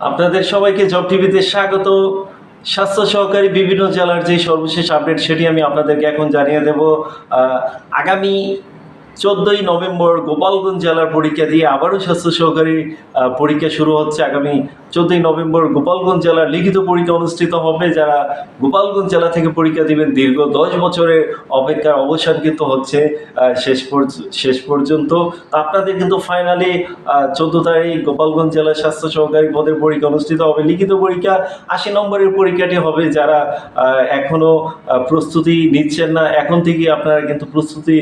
আপনাদের সবাইকে জব টিভিতে স্বাগত। স্বাস্থ্য সহকারী বিভিন্ন জেলার যে সর্বশেষ আপডেট সেটি আমি আপনাদেরকে এখন জানিয়ে দেব। আগামী চোদ্দোই নভেম্বর গোপালগঞ্জ জেলার পরীক্ষা দিয়ে আবারও স্বাস্থ্য সহকারী পরীক্ষা শুরু হচ্ছে। আগামী চোদ্দই নভেম্বর গোপালগঞ্জ জেলার লিখিত পরীক্ষা অনুষ্ঠিত হবে যারা গোপালগঞ্জ জেলা থেকে পরীক্ষা দিবেন দীর্ঘ দশ বছরের অপেক্ষার অবসান কিন্তু হচ্ছে শেষ শেষ পর্যন্ত। আপনাদের কিন্তু ফাইনালি চোদ্দ তারিখ গোপালগঞ্জ জেলার স্বাস্থ্য সহকারী পদের পরীক্ষা অনুষ্ঠিত হবে। লিখিত পরীক্ষা আশি নম্বরের পরীক্ষাটি হবে। যারা আহ, এখনও প্রস্তুতি নিচ্ছেন না এখন থেকে আপনারা কিন্তু প্রস্তুতি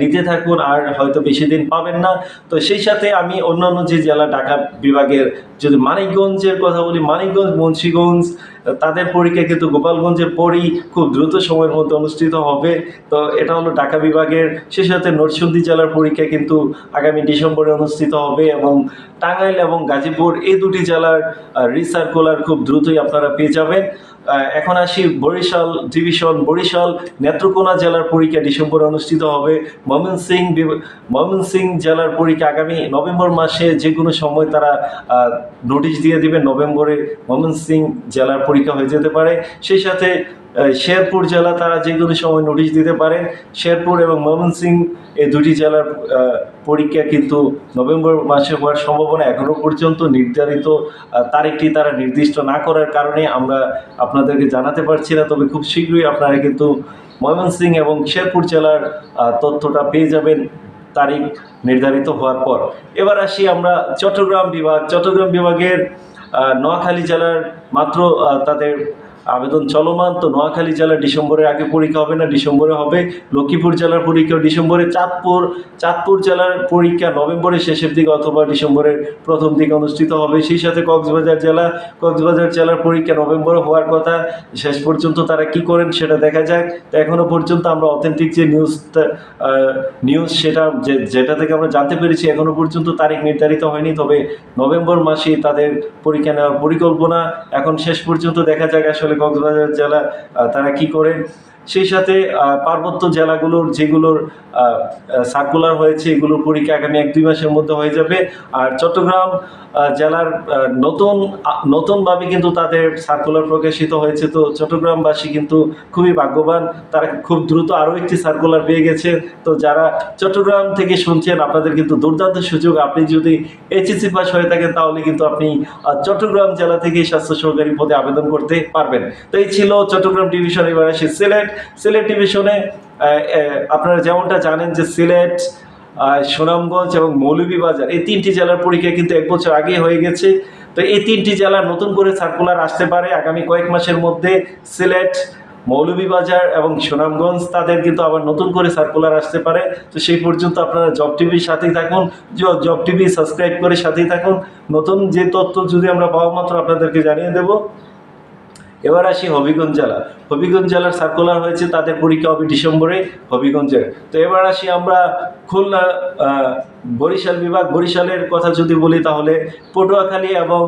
নিতে থাকুন। আর হয়তো বেশি দিন পাবেন না। তো সেই সাথে আমি অন্যান্য যে জেলা ঢাকা বিভাগের যদি মানিকগঞ্জের কথা বলি, মানিকগঞ্জ, মুন্সীগঞ্জ, তাদের পরীক্ষা কিন্তু গোপালগঞ্জের পরই খুব দ্রুত সময়ের মধ্যে অনুষ্ঠিত হবে। তো এটা হলো ঢাকা বিভাগের, সেই সাথে নরসিংদী জেলার পরীক্ষা কিন্তু আগামী ডিসেম্বরে অনুষ্ঠিত হবে এবং টাঙ্গাইল এবং গাজীপুর, এই দুটি জেলার রিসার্কুলার খুব দ্রুতই আপনারা পেয়ে যাবেন। এখন আসি বরিশাল, ডিভিশন, বরিশাল, নেত্রকোনা জেলার পরীক্ষা ডিসেম্বরে অনুষ্ঠিত হবে। ময়মনসিং ময়মন ময়মনসিং জেলার পরীক্ষা আগামী নভেম্বর মাসে যে কোনো সময় তারা নোটিশ দিয়ে দিবে, নভেম্বরে ময়মনসিং জেলার পরীক্ষা হয়ে যেতে পারে। সেই সাথে শেরপুর জেলা তারা যে কোনো সময় নোটিশ দিতে পারেন। শেরপুর এবং ময়মনসিং এই দুটি জেলার পরীক্ষা কিন্তু নভেম্বর মাসে হওয়ার সম্ভাবনা এখনও পর্যন্ত নির্ধারিত। তারিখটি তারা নির্দিষ্ট না করার কারণে আমরা আপনাদেরকে জানাতে পারছি না, তবে খুব শীঘ্রই আপনারা কিন্তু ময়মনসিং এবং শেরপুর জেলার তথ্যটা পেয়ে যাবেন তারিখ নির্ধারিত হওয়ার পর। এবার আসি আমরা চট্টগ্রাম বিভাগ। চট্টগ্রাম বিভাগের নোয়াখালী জেলার মাত্র তাদের আবেদন চলমান, তো নোয়াখালী জেলা ডিসেম্বরের আগে পরীক্ষা হবে না, ডিসেম্বরে হবে। লক্ষ্মীপুর জেলার পরীক্ষা ডিসেম্বরে, চাঁদপুর চাঁদপুর জেলার পরীক্ষা নভেম্বরের শেষের দিকে অথবা ডিসেম্বরের প্রথম দিকে অনুষ্ঠিত হবে। সেই সাথে কক্সবাজার জেলা, কক্সবাজার জেলার পরীক্ষা নভেম্বরে হওয়ার কথা, শেষ পর্যন্ত তারা কি করেন সেটা দেখা যাক। তো এখনও পর্যন্ত আমরা অথেন্টিক যে নিউজ নিউজ সেটা যেটা থেকে আমরা জানতে পেরেছি এখনও পর্যন্ত তারিখ নির্ধারিত হয়নি। তবে নভেম্বর মাসে তাদের পরীক্ষা নেওয়ার পরিকল্পনা এখন শেষ পর্যন্ত দেখা যাক। আসলে কক্সবাজার জেলা তারা কি করেন সেই সাথে পার্বত্য জেলাগুলোর যেগুলোর সার্কুলার হয়েছে, এগুলোর পরীক্ষা আগামী এক দুই মাসের মধ্যে হয়ে যাবে। আর চট্টগ্রাম জেলার নতুন নতুনভাবে কিন্তু তাদের সার্কুলার প্রকাশিত হয়েছে। তো চট্টগ্রামবাসী কিন্তু খুবই ভাগ্যবান। তারা খুব দ্রুত আরও একটি সার্কুলার পেয়ে গেছে। তো যারা চট্টগ্রাম থেকে শুনছেন, আপনাদের কিন্তু দুর্দান্ত সুযোগ। আপনি যদি এইচএসসি পাস হয়ে থাকেন, তাহলে কিন্তু আপনি চট্টগ্রাম জেলা থেকে স্বাস্থ্য সহকারী পদে আবেদন করতে পারবেন। তো এই ছিল চট্টগ্রাম ডিভিশন এবার সিলেট সিলেট ডিভিশনে আপনারা যেমনটা জানেন যে সিলেট সুনামগঞ্জ এবং মৌলভীবাজার এই তিনটি জেলার পরীক্ষা কিন্তু এক বছর আগে হয়ে গেছে। তো এই তিনটি জেলা নতুন করে সার্কুলার আসতে পারে। আগামী কয়েক মাসের মধ্যে সিলেট, মৌলভীবাজার এবং সুনামগঞ্জ তাদের কিন্তু আবার নতুন করে সার্কুলার আসতে পারে। তো সেই পর্যন্ত আপনারা জব টিভির সাথেই থাকুন। জব টিভি সাবস্ক্রাইব করে সাথেই থাকুন। নতুন যে তথ্য যদি আমরা পাওয়া মাত্র আপনাদেরকে জানিয়ে দেবো এবার আসি হবিগঞ্জ জেলা। হবিগঞ্জ জেলার সার্কুলার হয়েছে, তাদের পরীক্ষা হবে ডিসেম্বরে হবিগঞ্জের। তো এবার আসি আমরা খুলনা বরিশাল বিভাগ। বরিশালের কথা যদি বলি তাহলে পটুয়াখালী এবং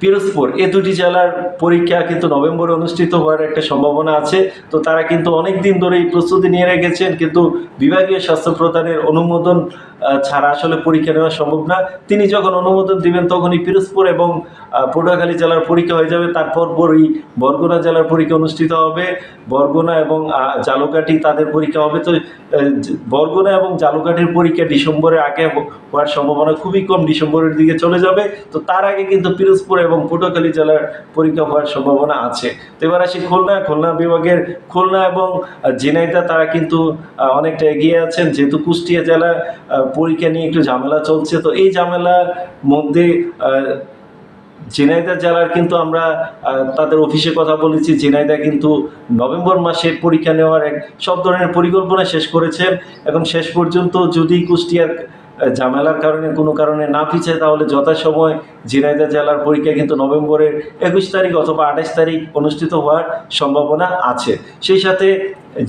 পিরোজপুর, এ দুটি জেলার পরীক্ষা কিন্তু নভেম্বরে অনুষ্ঠিত হওয়ার একটা সম্ভাবনা আছে। তো তারা কিন্তু অনেক দিন ধরেই প্রস্তুতি নিয়ে রেখেছেন, কিন্তু বিভাগীয় স্বাস্থ্য প্রদানের অনুমোদন ছাড়া আসলে পরীক্ষা নেওয়া সম্ভব না। তিনি যখন অনুমোদন দিবেন তখনই পিরোজপুর এবং পটুয়াখালী জেলার পরীক্ষা হয়ে যাবে। তারপর পরই বরগুনা জেলার পরীক্ষা অনুষ্ঠিত হবে। বরগুনা এবং জালুকাঠি তাদের পরীক্ষা হবে। তো বরগুনা এবং জালুকাঠির পরীক্ষা ডিসেম্বরের আগে হওয়ার সম্ভাবনা খুবই কম। ডিসেম্বরের দিকে চলে যাবে। তো তার আগে কিন্তু পিরোজপুর এবং পটুয়াখালী জেলার পরীক্ষা হওয়ার সম্ভাবনা আছে। তো এবার আসি খুলনা। খুলনা বিভাগের খুলনা এবং আহ, ঝিনাইদহ তারা কিন্তু অনেকটা এগিয়ে আছেন। যেহেতু কুষ্টিয়া জেলা পরীক্ষা নিয়ে একটু ঝামেলা চলছে। তো এই ঝামেলার মধ্যে ঝিনাইদহ জেলার কিন্তু আমরা তাদের অফিসে কথা বলেছি। ঝিনাইদহ কিন্তু নভেম্বর মাসে পরীক্ষা নেওয়ার এক, সব ধরনের পরিকল্পনা শেষ করেছেন। এখন শেষ পর্যন্ত যদি কুষ্টিয়ার ঝামেলার কারণে, কোনো কারণে না পিছায় তাহলে যথাসময় ঝিনাইদহ জেলার পরীক্ষা কিন্তু নভেম্বরের একুশ তারিখ অথবা আঠাশ তারিখ অনুষ্ঠিত হওয়ার সম্ভাবনা আছে। সেই সাথে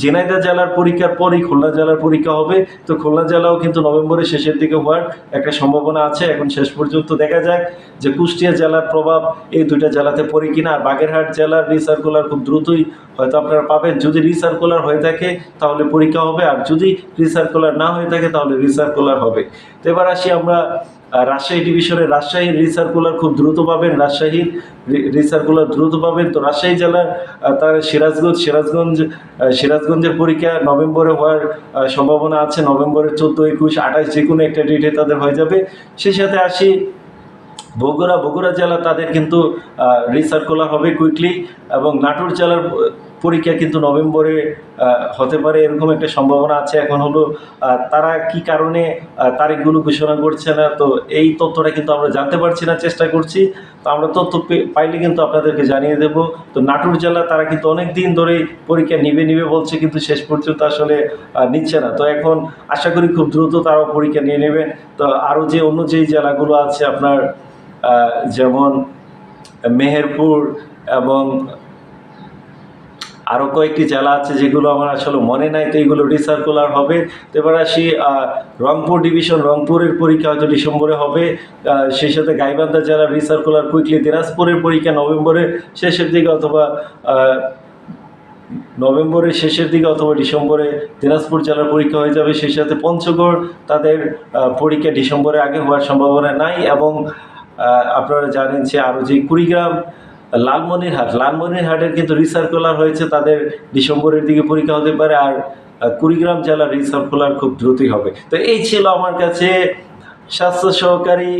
ঝিনাইদহ জেলার পরীক্ষার পরই খুলনা জেলার পরীক্ষা হবে। তো খুলনা জেলাও কিন্তু নভেম্বরের শেষের দিকে হওয়ার একটা সম্ভাবনা আছে। এখন শেষ পর্যন্ত দেখা যাক যে কুষ্টিয়া জেলার প্রভাব এই দুইটা জেলাতে পড়ে কিনা। আর বাগেরহাট জেলার রিসার্কুলার খুব দ্রুতই হয়তো আপনারা পাবেন। যদি রিসার্কুলার হয়ে থাকে তাহলে পরীক্ষা হবে। আর যদি রিসার্কুলার না হয়ে থাকে তাহলে রিসার্কুলার হবে। তো এবার আসি আমরা রাজশাহী ডিভিশনের রাজশাহীর রিসার্কুলার খুব দ্রুত পাবেন রাজশাহীর রিসার্কুলার দ্রুত পাবেন। তো রাজশাহী জেলার তার সিরাজগঞ্জ সিরাজগঞ্জ সিরাজগঞ্জের পরীক্ষা নভেম্বরে হওয়ার সম্ভাবনা আছে। নভেম্বরের চোদ্দ, একুশ, আঠাশ যে কোনো একটা ডেটে তাদের হয়ে যাবে। সেই সাথে আসি, বগুড়া বগুড়া জেলা তাদের কিন্তু রিসার্কুলার হবে কুইকলি এবং নাটোর জেলার পরীক্ষা কিন্তু নভেম্বরে হতে পারে এরকম একটা সম্ভাবনা আছে। এখন হলো তারা কি কারণে তারিখগুলো ঘোষণা করছে না? তো এই তথ্যটা কিন্তু আমরা জানতে পারছি না, চেষ্টা করছি। তো আমরা তথ্য পাইলে কিন্তু আপনাদেরকে জানিয়ে দেব। তো নাটোর জেলা তারা কিন্তু অনেক দিন ধরেই পরীক্ষা নিবে নিবে বলছে, কিন্তু শেষ পর্যন্ত আসলে নিচ্ছে না। তো এখন আশা করি খুব দ্রুত তারাও পরীক্ষা নিয়ে নেবে। তো আরও যে অন্য যেই জেলাগুলো আছে আপনার যেমন মেহেরপুর এবং আরও কয়েকটি জেলা আছে যেগুলো আমার আসলে মনে নাই, তো এইগুলো রিসার্কুলার হবে। তো এবার আসি রংপুর ডিভিশন রংপুরের পরীক্ষা হয়তো ডিসেম্বরে হবে। সেই সাথে গাইবান্ধা জেলার রিসার্কুলার কুইকলি দিনাজপুরের পরীক্ষা নভেম্বরের শেষের দিকে অথবা নভেম্বরের শেষের দিকে অথবা ডিসেম্বরে দিনাজপুর জেলার পরীক্ষা হয়ে যাবে। সেই সাথে পঞ্চগড় তাদের পরীক্ষা ডিসেম্বরে আগে হওয়ার সম্ভাবনা নাই এবং আপনারা জানেন যে আরও যে কুড়িগ্রাম লালমনিরহাট, লালমনিরহাটের কিন্তু রিসার্কুলার হয়েছে, তাদের ডিসেম্বরের দিকে পরীক্ষা হতে পারে, আর কুড়িগ্রাম জেলার রিসার্কুলার খুব দ্রুতই হবে। তো এই ছিল আমার কাছে স্বাস্থ্য সহকারী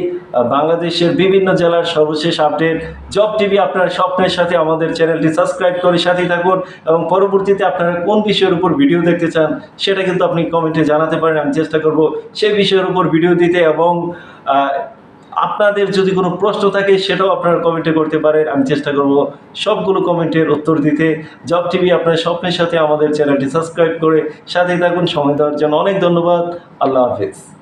বাংলাদেশের বিভিন্ন জেলার সর্বশেষ আপডেট। জব টিভি আপনার স্বপ্নের সাথে আমাদের চ্যানেলটি সাবস্ক্রাইব করে সাথেই থাকুন, এবং পরবর্তীতে আপনারা কোন বিষয়ের উপর ভিডিও দেখতে চান, সেটা কিন্তু আপনি কমেন্টে জানাতে পারেন, আমি চেষ্টা করব সেই বিষয়ের উপর ভিডিও দিতে এবং আপনাদের যদি কোনো প্রশ্ন থাকে, সেটাও আপনারা কমেন্টে করতে পারেন। আমি চেষ্টা করব সবগুলো কমেন্টের উত্তর দিতে। জব টিভি আপনার স্বপ্নের সাথে আমাদের চ্যানেলটি সাবস্ক্রাইব করে সাথে থাকুন। সময় দেওয়ার জন্য অনেক ধন্যবাদ। আল্লাহ হাফিজ।